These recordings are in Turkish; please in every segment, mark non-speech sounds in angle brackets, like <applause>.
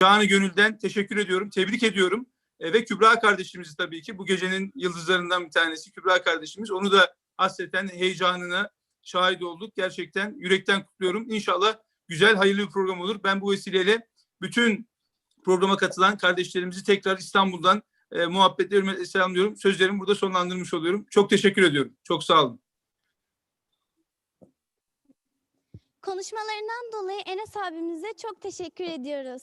canı gönülden teşekkür ediyorum, tebrik ediyorum. E, ve Kübra kardeşimizi tabii ki bu gecenin yıldızlarından bir tanesi Kübra kardeşimiz. Onu da hasreten heyecanına şahit olduk. Gerçekten yürekten kutluyorum. İnşallah güzel, hayırlı bir program olur. Ben bu vesileyle bütün programa katılan kardeşlerimizi tekrar İstanbul'dan e, muhabbetle hürmetle selamlıyorum. Sözlerimi burada sonlandırmış oluyorum. Çok teşekkür ediyorum. Çok sağ olun. Konuşmalarından dolayı Enes abimize çok teşekkür ediyoruz.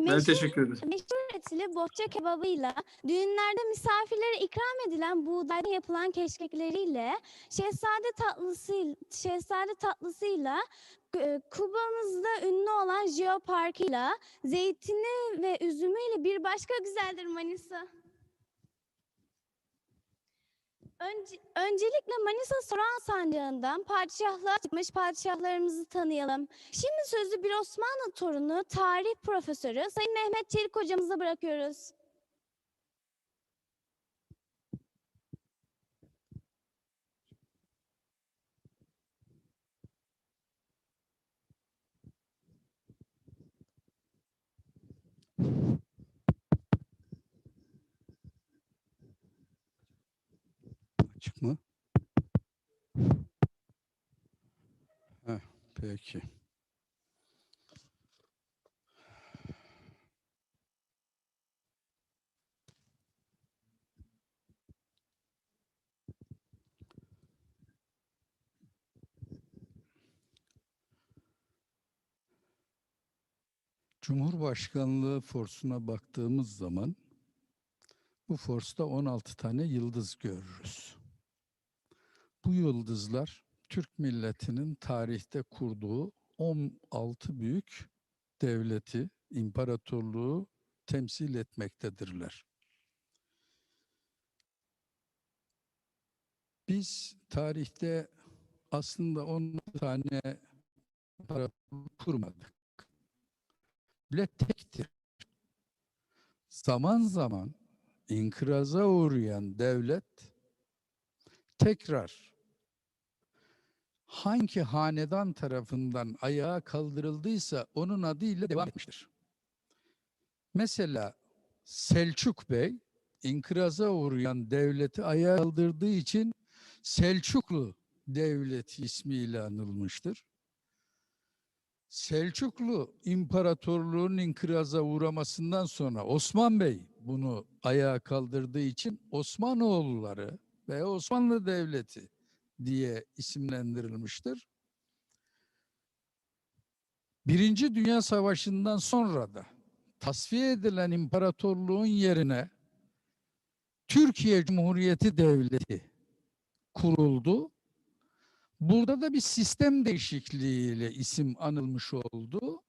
Ben Meşhur, teşekkür ederim. meşhur etili bohça kebabıyla, düğünlerde misafirlere ikram edilen buğdaydan yapılan keşkekleriyle, şehzade tatlısı, şehzade tatlısıyla, e, Kuba'mızda ünlü olan Jeopark'ıyla, zeytini ve üzümüyle bir başka güzeldir Manisa. Önce, öncelikle Manisa Soran Sancağı'ndan padişahlığa çıkmış padişahlarımızı tanıyalım. Şimdi sözü bir Osmanlı torunu, tarih profesörü Sayın Mehmet Çelik hocamıza bırakıyoruz. Peki. Cumhurbaşkanlığı forsuna baktığımız zaman bu forsta 16 tane yıldız görürüz. Bu yıldızlar Türk milletinin tarihte kurduğu 16 büyük devleti, imparatorluğu temsil etmektedirler. Biz tarihte aslında 10 tane imparatorluk kurmadık. Bile tektir. Zaman zaman inkıraza uğrayan devlet tekrar hangi hanedan tarafından ayağa kaldırıldıysa onun adıyla devam etmiştir. Mesela Selçuk Bey inkıraza uğrayan devleti ayağa kaldırdığı için Selçuklu Devleti ismiyle anılmıştır. Selçuklu İmparatorluğu'nun inkıraza uğramasından sonra Osman Bey bunu ayağa kaldırdığı için Osmanoğulları ve Osmanlı Devleti diye isimlendirilmiştir. Birinci Dünya Savaşı'ndan sonra da tasfiye edilen imparatorluğun yerine Türkiye Cumhuriyeti Devleti kuruldu. Burada da bir sistem değişikliğiyle isim anılmış oldu.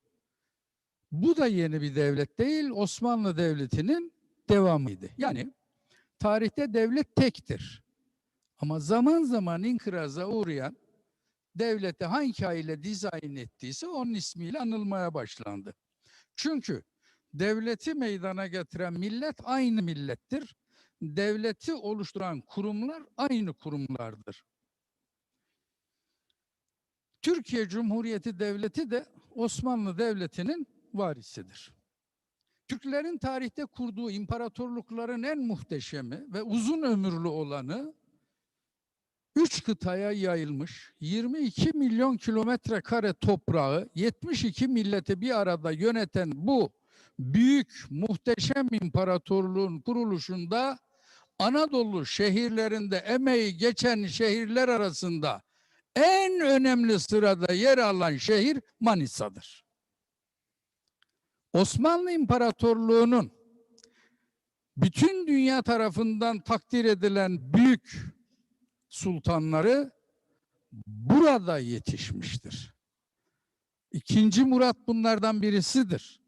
Bu da yeni bir devlet değil, Osmanlı Devleti'nin devamıydı. Yani tarihte devlet tektir. Ama zaman zaman inkıraza uğrayan devleti hangi aile dizayn ettiyse onun ismiyle anılmaya başlandı. Çünkü devleti meydana getiren millet aynı millettir. Devleti oluşturan kurumlar aynı kurumlardır. Türkiye Cumhuriyeti Devleti de Osmanlı Devleti'nin varisidir. Türklerin tarihte kurduğu imparatorlukların en muhteşemi ve uzun ömürlü olanı üç kıtaya yayılmış 22 milyon kilometre kare toprağı 72 milleti bir arada yöneten bu büyük muhteşem imparatorluğun kuruluşunda Anadolu şehirlerinde emeği geçen şehirler arasında en önemli sırada yer alan şehir Manisa'dır. Osmanlı İmparatorluğu'nun bütün dünya tarafından takdir edilen büyük sultanları burada yetişmiştir. İkinci Murat bunlardan birisidir.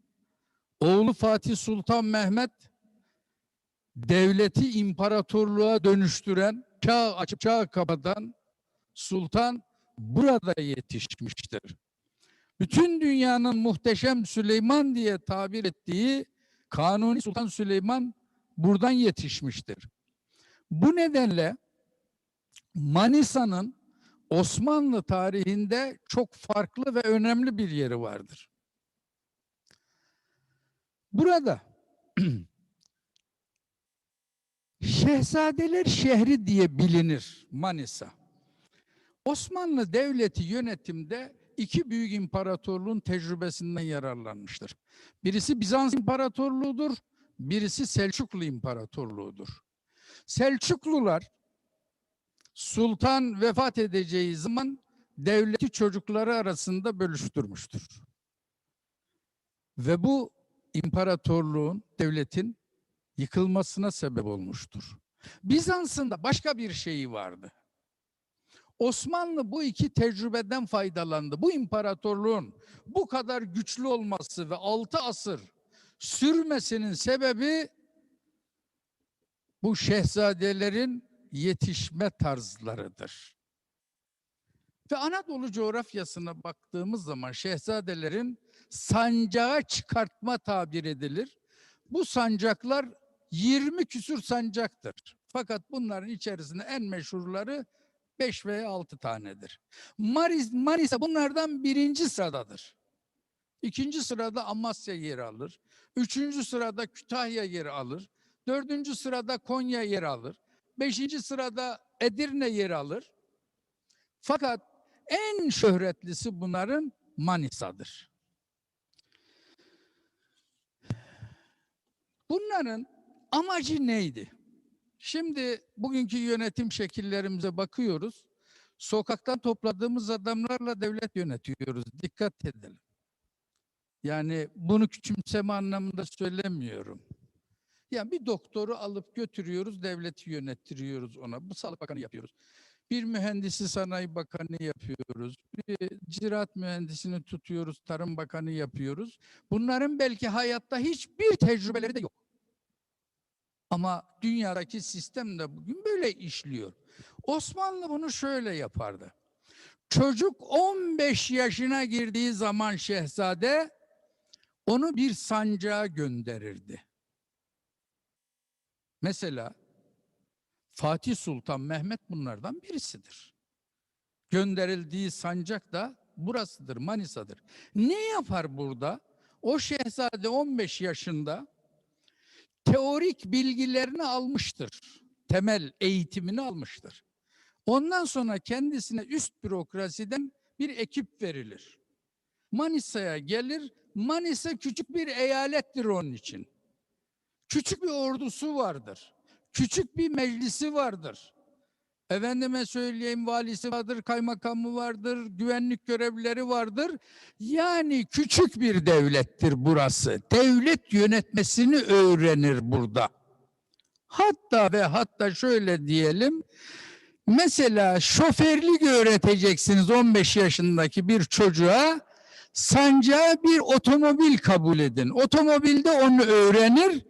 Oğlu Fatih Sultan Mehmet devleti imparatorluğa dönüştüren, çağ açıp çağ kapatan sultan burada yetişmiştir. Bütün dünyanın muhteşem Süleyman diye tabir ettiği Kanuni Sultan Süleyman buradan yetişmiştir. Bu nedenle Manisa'nın Osmanlı tarihinde çok farklı ve önemli bir yeri vardır. Burada <clears throat> Şehzadeler şehri diye bilinir Manisa. Osmanlı Devleti yönetimde iki büyük imparatorluğun tecrübesinden yararlanmıştır. Birisi Bizans İmparatorluğu'dur, birisi Selçuklu İmparatorluğu'dur. Selçuklular sultan vefat edeceği zaman devleti çocukları arasında bölüştürmüştür. Ve bu imparatorluğun, devletin yıkılmasına sebep olmuştur. Bizans'ın da başka bir şeyi vardı. Osmanlı bu iki tecrübeden faydalandı. Bu imparatorluğun bu kadar güçlü olması ve altı asır sürmesinin sebebi bu şehzadelerin yetişme tarzlarıdır. Ve Anadolu coğrafyasına baktığımız zaman şehzadelerin sancağa çıkartma tabir edilir. Bu sancaklar 20 küsür sancaktır. Fakat bunların içerisinde en meşhurları 5 veya 6 tanedir. Maris, Manisa bunlardan birinci sıradadır. İkinci sırada Amasya yer alır. Üçüncü sırada Kütahya yer alır. Dördüncü sırada Konya yer alır. Beşinci sırada Edirne yer alır. Fakat en şöhretlisi bunların Manisa'dır. Bunların amacı neydi? Şimdi bugünkü yönetim şekillerimize bakıyoruz. Sokaktan topladığımız adamlarla devlet yönetiyoruz. Dikkat edelim. Yani bunu küçümseme anlamında söylemiyorum. Yani bir doktoru alıp götürüyoruz, devleti yönettiriyoruz ona. Bu Sağlık Bakanı yapıyoruz. Bir mühendisi Sanayi Bakanı yapıyoruz. Bir ziraat mühendisini tutuyoruz, Tarım Bakanı yapıyoruz. Bunların belki hayatta hiçbir tecrübeleri de yok. Ama dünyadaki sistem de bugün böyle işliyor. Osmanlı bunu şöyle yapardı. Çocuk 15 yaşına girdiği zaman şehzade onu bir sancağa gönderirdi. Mesela Fatih Sultan Mehmet bunlardan birisidir. Gönderildiği sancak da burasıdır, Manisa'dır. Ne yapar burada? O şehzade 15 yaşında teorik bilgilerini almıştır. Temel eğitimini almıştır. Ondan sonra kendisine üst bürokrasiden bir ekip verilir. Manisa'ya gelir. Manisa küçük bir eyalettir onun için. Küçük bir ordusu vardır. Küçük bir meclisi vardır. Efendime söyleyeyim valisi vardır, kaymakamı vardır, güvenlik görevlileri vardır. Yani küçük bir devlettir burası. Devlet yönetmesini öğrenir burada. Hatta ve hatta şöyle diyelim. Mesela şoförlük öğreteceksiniz 15 yaşındaki bir çocuğa. Sancağı bir otomobil kabul edin. Otomobilde onu öğrenir.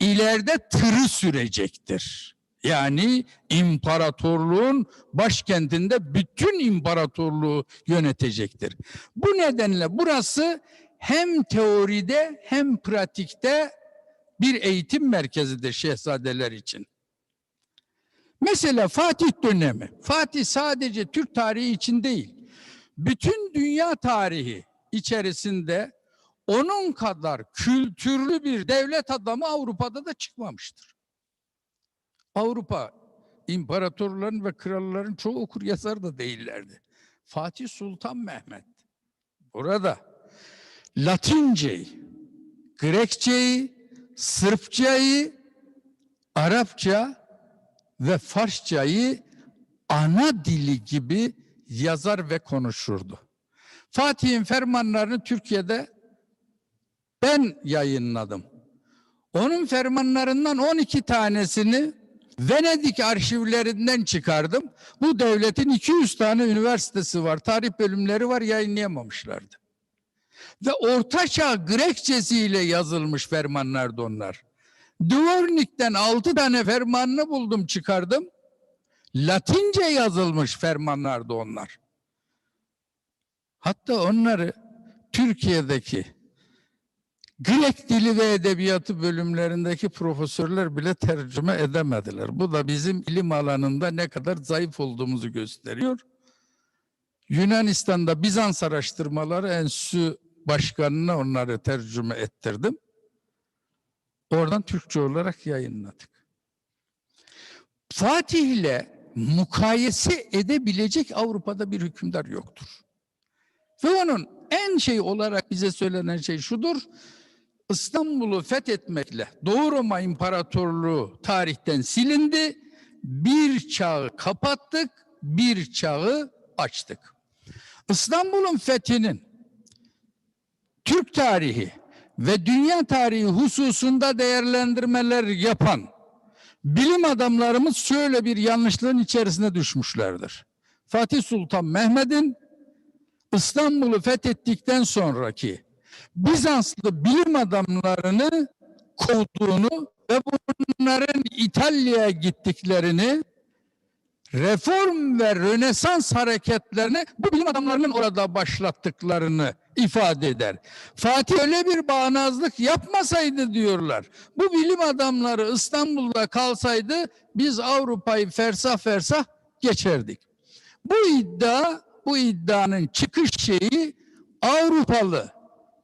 ileride tırı sürecektir. Yani imparatorluğun başkentinde bütün imparatorluğu yönetecektir. Bu nedenle burası hem teoride hem pratikte bir eğitim merkezidir şehzadeler için. Mesela Fatih dönemi. Fatih sadece Türk tarihi için değil, bütün dünya tarihi içerisinde onun kadar kültürlü bir devlet adamı Avrupa'da da çıkmamıştır. Avrupa imparatorların ve kralların çoğu okur yazar da değillerdi. Fatih Sultan Mehmet burada Latinceyi, Grekçeyi, Sırpçayı, Arapça ve Farsçayı ana dili gibi yazar ve konuşurdu. Fatih'in fermanlarını Türkiye'de ben yayınladım. Onun fermanlarından 12 tanesini Venedik arşivlerinden çıkardım. Bu devletin 200 tane üniversitesi var, tarih bölümleri var yayınlayamamışlardı. Ve Ortaçağ Grekçesiyle yazılmış fermanlardı onlar. Dvornik'ten 6 tane fermanını buldum çıkardım. Latince yazılmış fermanlardı onlar. Hatta onları Türkiye'deki Grek dili ve edebiyatı bölümlerindeki profesörler bile tercüme edemediler. Bu da bizim ilim alanında ne kadar zayıf olduğumuzu gösteriyor. Yunanistan'da Bizans Araştırmaları Enstitüsü Başkanı'na onları tercüme ettirdim. Oradan Türkçe olarak yayınladık. Fatih ile mukayese edebilecek Avrupa'da bir hükümdar yoktur. Onun en şey olarak bize söylenen şey şudur. İstanbul'u fethetmekle Doğu Roma İmparatorluğu tarihten silindi. Bir çağı kapattık, bir çağı açtık. İstanbul'un fethinin Türk tarihi ve dünya tarihi hususunda değerlendirmeler yapan bilim adamlarımız şöyle bir yanlışlığın içerisine düşmüşlerdir. Fatih Sultan Mehmet'in İstanbul'u fethettikten sonraki Bizanslı bilim adamlarını kovduğunu ve bunların İtalya'ya gittiklerini reform ve rönesans hareketlerini bu bilim adamlarının orada başlattıklarını ifade eder. Fatih öyle bir bağnazlık yapmasaydı diyorlar. Bu bilim adamları İstanbul'da kalsaydı biz Avrupa'yı fersah fersah geçerdik. Bu iddia, bu iddianın çıkış şeyi Avrupalı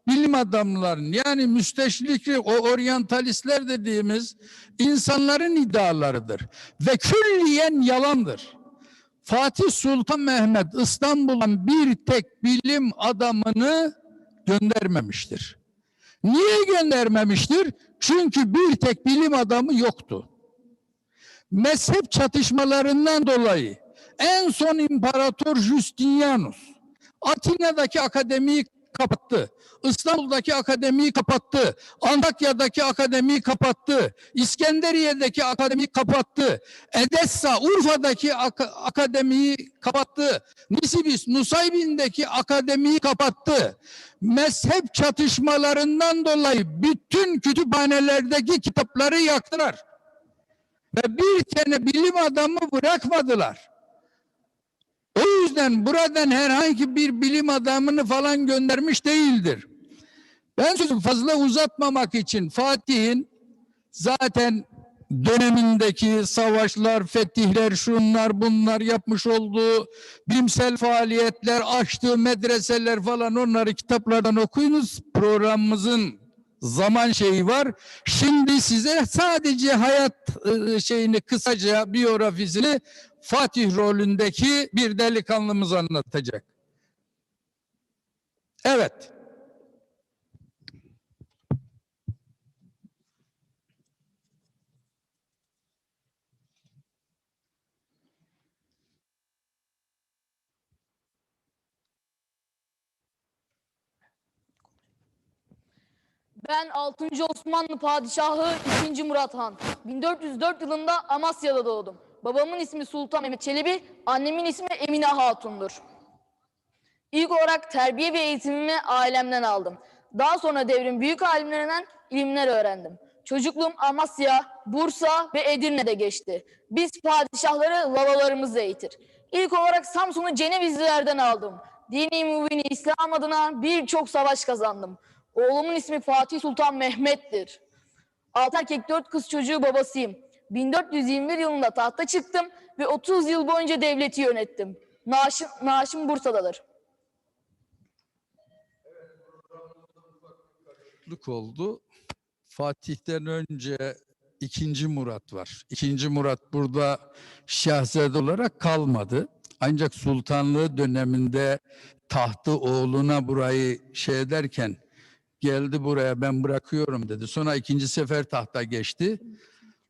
bilim adamlarının yani müsteşrikli o oryantalistler dediğimiz insanların iddialarıdır ve külliyen yalandır. Fatih Sultan Mehmet İstanbul'dan bir tek bilim adamını göndermemiştir. Niye göndermemiştir? Çünkü bir tek bilim adamı yoktu. Mezhep çatışmalarından dolayı en son İmparator Justinianus Atina'daki akademiyi kapattı. İstanbul'daki akademiyi kapattı. Antakya'daki akademiyi kapattı. İskenderiye'deki akademiyi kapattı. Edessa, Urfa'daki ak- akademiyi kapattı. Nisibis, Nusaybin'deki akademiyi kapattı. Mezhep çatışmalarından dolayı bütün kütüphanelerdeki kitapları yaktılar. Ve bir tane bilim adamı bırakmadılar. O yüzden buradan herhangi bir bilim adamını falan göndermiş değildir. Ben sözü fazla uzatmamak için Fatih'in zaten dönemindeki savaşlar, fetihler, şunlar bunlar yapmış olduğu bilimsel faaliyetler, açtığı medreseler falan onları kitaplardan okuyunuz. Programımızın zaman şeyi var. Şimdi size sadece hayat e, şeyini kısaca biyografisini Fatih rolündeki bir delikanlımız anlatacak. Evet. Ben 6. Osmanlı Padişahı 2. Murat Han. 1404 yılında Amasya'da doğdum. Babamın ismi Sultan Mehmet Çelebi, annemin ismi Emine Hatun'dur. İlk olarak terbiye ve eğitimimi ailemden aldım. Daha sonra devrin büyük alimlerinden ilimler öğrendim. Çocukluğum Amasya, Bursa ve Edirne'de geçti. Biz padişahları lavalarımızla eğitir. İlk olarak Samsun'u Cenevizlilerden aldım. Dini mübini İslam adına birçok savaş kazandım. Oğlumun ismi Fatih Sultan Mehmet'tir. Altı erkek dört kız çocuğu babasıyım. 1421 yılında tahta çıktım ve 30 yıl boyunca devleti yönettim. Naaşım, naaşım Bursa'dadır. Lık oldu. Fatih'ten önce ikinci Murat var. İkinci Murat burada şahzade olarak kalmadı. Ancak sultanlığı döneminde tahtı oğluna burayı şey ederken geldi buraya ben bırakıyorum dedi. Sonra ikinci sefer tahta geçti.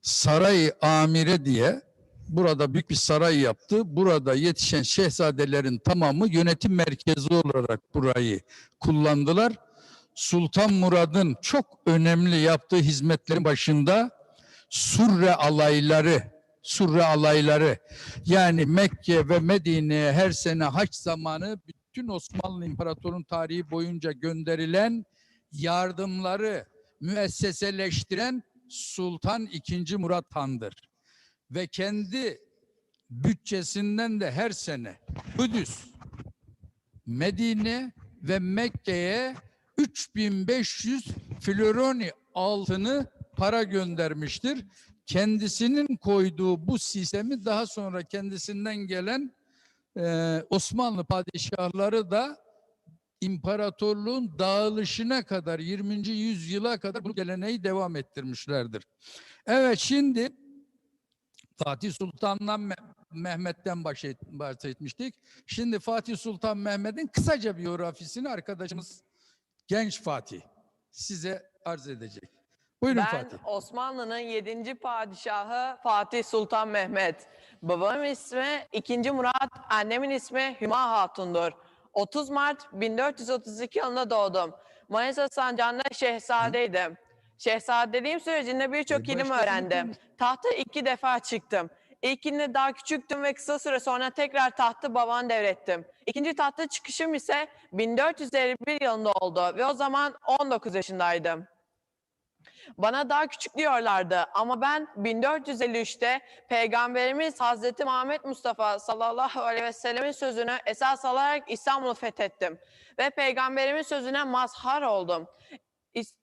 Saray Amire diye burada büyük bir saray yaptı. Burada yetişen şehzadelerin tamamı yönetim merkezi olarak burayı kullandılar. Sultan Murad'ın çok önemli yaptığı hizmetlerin başında surre alayları, surre alayları yani Mekke ve Medine'ye her sene haç zamanı bütün Osmanlı İmparatorluğu'nun tarihi boyunca gönderilen yardımları müesseseleştiren Sultan II. Murat Han'dır. Ve kendi bütçesinden de her sene Kudüs, Medine ve Mekke'ye 3500 floroni altını para göndermiştir. Kendisinin koyduğu bu sistemi daha sonra kendisinden gelen e, Osmanlı padişahları da imparatorluğun dağılışına kadar 20. yüzyıla kadar bu geleneği devam ettirmişlerdir. Evet şimdi Fatih Sultan'dan Me- Mehmet'ten bahset- bahsetmiştik. Şimdi Fatih Sultan Mehmet'in kısaca biyografisini arkadaşımız Genç Fatih size arz edecek. Buyurun ben Fatih. Osmanlı'nın 7. padişahı Fatih Sultan Mehmet. Babamın ismi 2. Murat, annemin ismi Hüma Hatun'dur. 30 Mart 1432 yılında doğdum. Manisa Sancağı'nda şehzadeydim. Şehzadeliğim sürecinde birçok ilim öğrendim. Tahta iki defa çıktım. İlkinde daha küçüktüm ve kısa süre sonra tekrar tahtı babana devrettim. İkinci tahta çıkışım ise 1451 yılında oldu ve o zaman 19 yaşındaydım. Bana daha küçük diyorlardı ama ben 1453'te Peygamberimiz Hazreti Muhammed Mustafa sallallahu aleyhi ve sellemin sözünü esas alarak İstanbul'u fethettim. Ve Peygamberimin sözüne mazhar oldum. İs-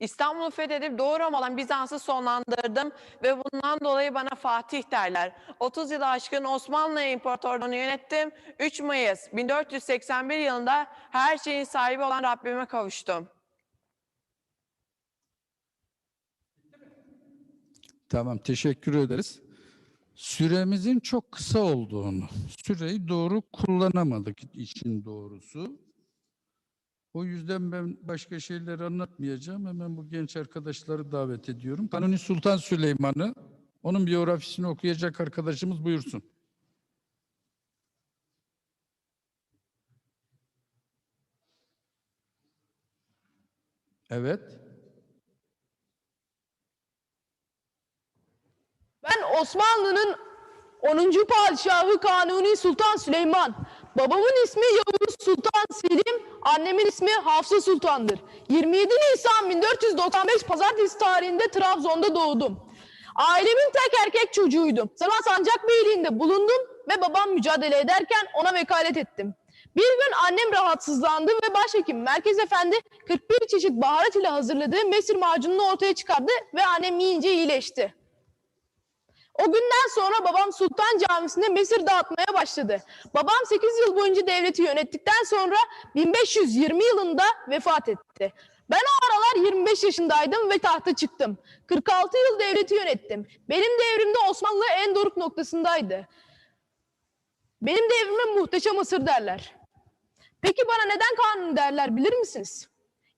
İstanbul'u fethedip Doğu Roma olan Bizans'ı sonlandırdım ve bundan dolayı bana Fatih derler. 30 yılı aşkın Osmanlı İmparatorluğu'nu yönettim. 3 Mayıs 1481 yılında her şeyin sahibi olan Rabbime kavuştum. Tamam teşekkür ederiz. Süremizin çok kısa olduğunu, süreyi doğru kullanamadık için doğrusu. O yüzden ben başka şeyleri anlatmayacağım. Hemen bu genç arkadaşları davet ediyorum. Kanuni Sultan Süleyman'ı, onun biyografisini okuyacak arkadaşımız buyursun. Evet. Ben Osmanlı'nın 10. padişahı Kanuni Sultan Süleyman. Babamın ismi Yavuz Sultan Selim, annemin ismi Hafsa Sultan'dır. 27 Nisan 1495 Pazartesi tarihinde Trabzon'da doğdum. Ailemin tek erkek çocuğuydum. Zaman Sancak Beyliği'nde bulundum ve babam mücadele ederken ona vekalet ettim. Bir gün annem rahatsızlandı ve başhekim Merkez Efendi 41 çeşit baharat ile hazırladığı mesir macununu ortaya çıkardı ve annem yiyince iyileşti. O günden sonra babam Sultan Camisi'nde mesir dağıtmaya başladı. Babam 8 yıl boyunca devleti yönettikten sonra 1520 yılında vefat etti. Ben o aralar 25 yaşındaydım ve tahta çıktım. 46 yıl devleti yönettim. Benim devrimde Osmanlı en doruk noktasındaydı. Benim devrime muhteşem Mısır derler. Peki bana neden kanun derler bilir misiniz?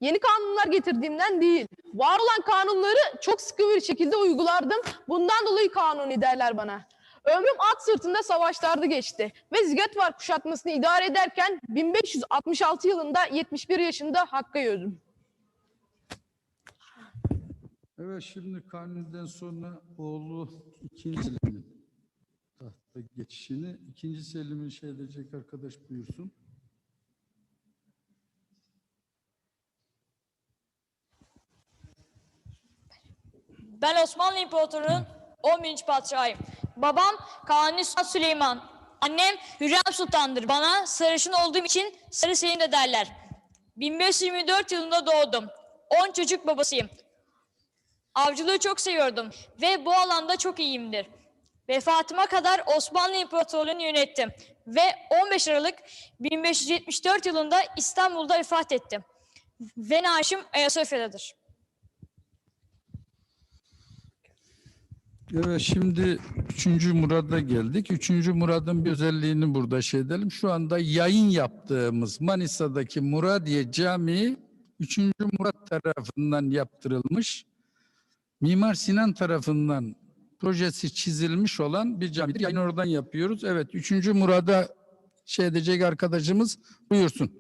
Yeni kanunlar getirdiğimden değil. Var olan kanunları çok sıkı bir şekilde uygulardım. Bundan dolayı kanuni derler bana. Ömrüm at sırtında savaşlarda geçti ve Zigetvar kuşatmasını idare ederken 1566 yılında 71 yaşında Hakk'a yördüm. Evet şimdi Kanuni'den sonra oğlu ikinci Selim'in tahta geçişini ikinci Selim'in şey edecek arkadaş buyursun. Ben Osmanlı İmparatorluğu'nun 11. padişahıyım. Babam Kanuni Süleyman. Annem Hürrem Sultan'dır. Bana sarışın olduğum için Sarı Selim de derler. 1524 yılında doğdum. 10 çocuk babasıyım. Avcılığı çok seviyordum ve bu alanda çok iyiyimdir. Vefatıma kadar Osmanlı İmparatorluğu'nu yönettim ve 15 Aralık 1574 yılında İstanbul'da vefat ettim. Ve naaşım Ayasofya'dadır. Evet şimdi 3. Murad'a geldik. 3. Murad'ın bir özelliğini burada şey edelim. Şu anda yayın yaptığımız Manisa'daki Muradiye Camii 3. Murad tarafından yaptırılmış. Mimar Sinan tarafından projesi çizilmiş olan bir camidir. Yayın oradan yapıyoruz. Evet 3. Murad'a şey edecek arkadaşımız buyursun.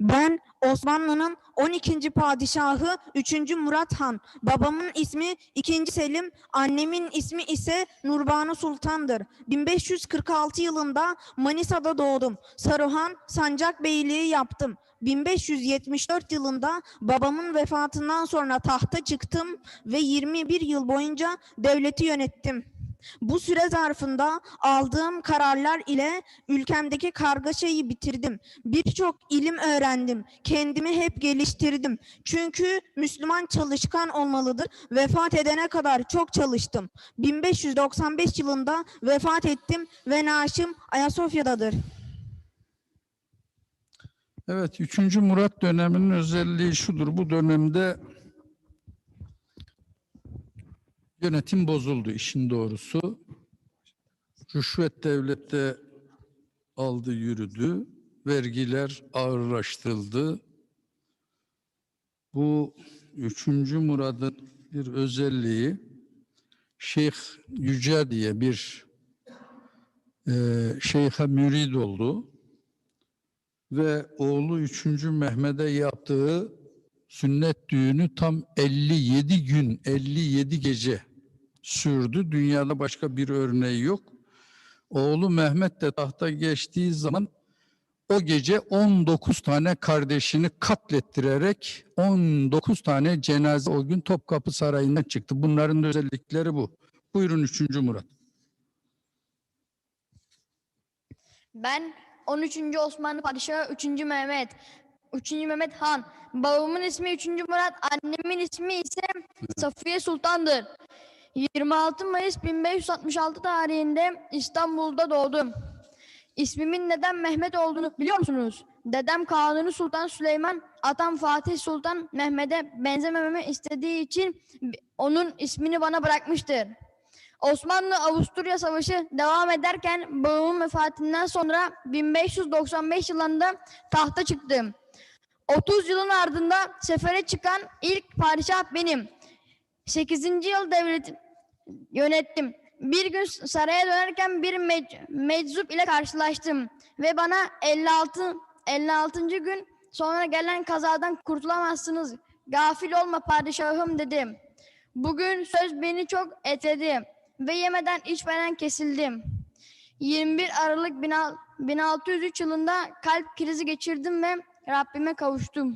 Ben Osmanlı'nın 12. padişahı 3. Murat Han. Babamın ismi 2. Selim, annemin ismi ise Nurbanu Sultan'dır. 1546 yılında Manisa'da doğdum. Saruhan Sancak Beyliği yaptım. 1574 yılında babamın vefatından sonra tahta çıktım ve 21 yıl boyunca devleti yönettim. Bu süre zarfında aldığım kararlar ile ülkemdeki kargaşayı bitirdim. Birçok ilim öğrendim. Kendimi hep geliştirdim. Çünkü Müslüman çalışkan olmalıdır. Vefat edene kadar çok çalıştım. 1595 yılında vefat ettim ve naaşım Ayasofya'dadır. Evet, 3. Murat döneminin özelliği şudur. Bu dönemde yönetim bozuldu işin doğrusu. Rüşvet devlette aldı yürüdü. Vergiler ağırlaştırıldı. Bu 3. Murad'ın bir özelliği Şeyh Yüce diye bir eee şeyha mürid oldu ve oğlu 3. Mehmet'e yaptığı sünnet düğünü tam 57 gün, 57 gece sürdü. Dünyada başka bir örneği yok. Oğlu Mehmet de tahta geçtiği zaman o gece 19 tane kardeşini katlettirerek 19 tane cenaze o gün Topkapı Sarayı'ndan çıktı. Bunların özellikleri bu. Buyurun 3. Murat. Ben 13. Osmanlı Padişahı 3. Mehmet. 3. Mehmet Han. Babamın ismi 3. Murat, annemin ismi ise Safiye Sultan'dır. 26 Mayıs 1566 tarihinde İstanbul'da doğdum. İsmimin neden Mehmet olduğunu biliyor musunuz? Dedem Kanuni Sultan Süleyman, atam Fatih Sultan Mehmet'e benzemememi istediği için onun ismini bana bırakmıştır. Osmanlı-Avusturya Savaşı devam ederken babamın vefatından sonra 1595 yılında tahta çıktım. 30 yılın ardında sefere çıkan ilk padişah benim. 8. yıl devleti yönettim. Bir gün saraya dönerken bir mec- meczup ile karşılaştım ve bana 56 56. gün sonra gelen kazadan kurtulamazsınız. Gafil olma padişahım dedim. Bugün söz beni çok etledi ve yemeden içmeden kesildim. 21 Aralık 1603 yılında kalp krizi geçirdim ve Rabbime kavuştum.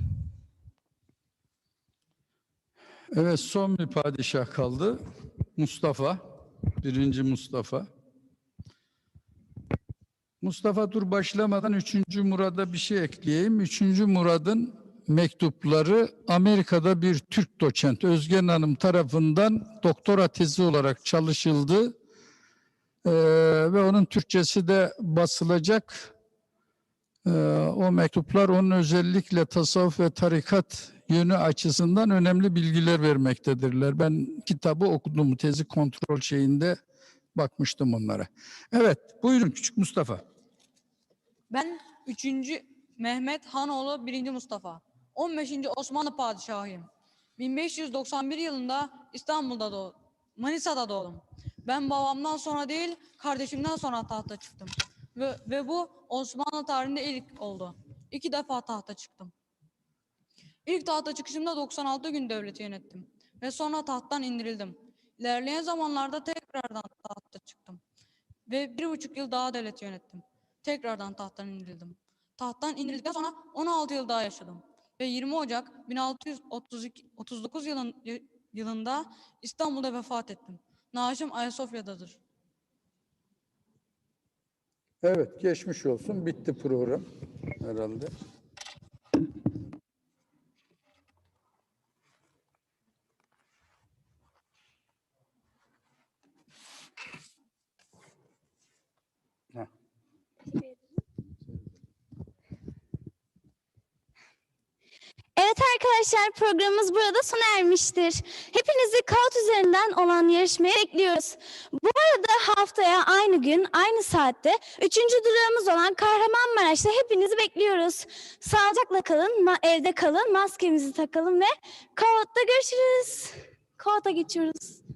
Evet son bir padişah kaldı. Mustafa. Birinci Mustafa. Mustafa dur başlamadan 3. Murad'a bir şey ekleyeyim. 3. Murad'ın mektupları Amerika'da bir Türk doçent Özgen Hanım tarafından doktora tezi olarak çalışıldı. Ee, ve onun Türkçesi de basılacak. Ee, o mektuplar onun özellikle tasavvuf ve tarikat yönü açısından önemli bilgiler vermektedirler. Ben kitabı okudum, tezi kontrol şeyinde bakmıştım onlara. Evet, buyurun Küçük Mustafa. Ben 3. Mehmet Hanoğlu 1. Mustafa. 15. Osmanlı padişahıyım. 1591 yılında İstanbul'da doğdum. Manisa'da doğdum. Ben babamdan sonra değil, kardeşimden sonra tahta çıktım. Ve, ve bu Osmanlı tarihinde ilk oldu. İki defa tahta çıktım. İlk tahta çıkışımda 96 gün devleti yönettim. Ve sonra tahttan indirildim. İlerleyen zamanlarda tekrardan tahta çıktım. Ve bir buçuk yıl daha devlet yönettim. Tekrardan tahttan indirildim. Tahttan indirildikten sonra 16 yıl daha yaşadım. Ve 20 Ocak 1639 yılın, yılında İstanbul'da vefat ettim. Naaşım Ayasofya'dadır. Evet, geçmiş olsun. Bitti program herhalde. Evet arkadaşlar programımız burada sona ermiştir. Hepinizi kağıt üzerinden olan yarışmaya bekliyoruz. Bu arada haftaya aynı gün aynı saatte üçüncü durağımız olan Kahramanmaraş'ta hepinizi bekliyoruz. Sağlıcakla kalın, evde kalın, maskemizi takalım ve kağıtta görüşürüz. Kağıta geçiyoruz.